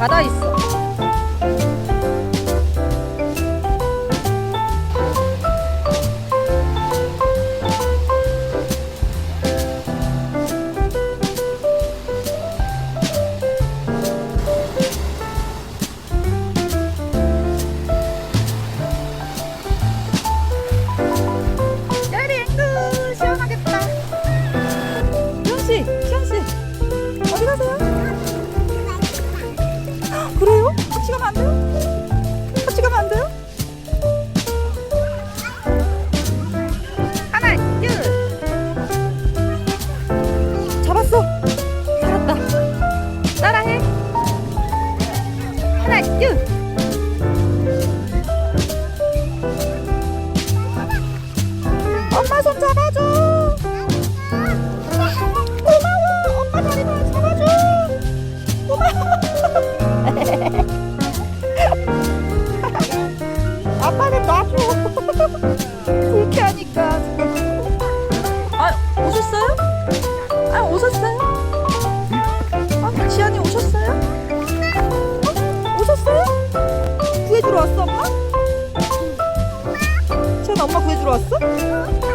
바다 있어. 가면 안 돼요? 같이 가면 안 돼요? 하나, 둘. 잡았어. 잡았다. 따라해. 하나, 둘. 엄마 손 잡아줘. 놔줘. 불쾌하니까. 아, 오셨어요? 아, 오셨어요? 아, 지안이 오셨어요? 어? 오셨어요? 구해주러 왔어, 엄마? 지안 엄마 구해주러 왔어?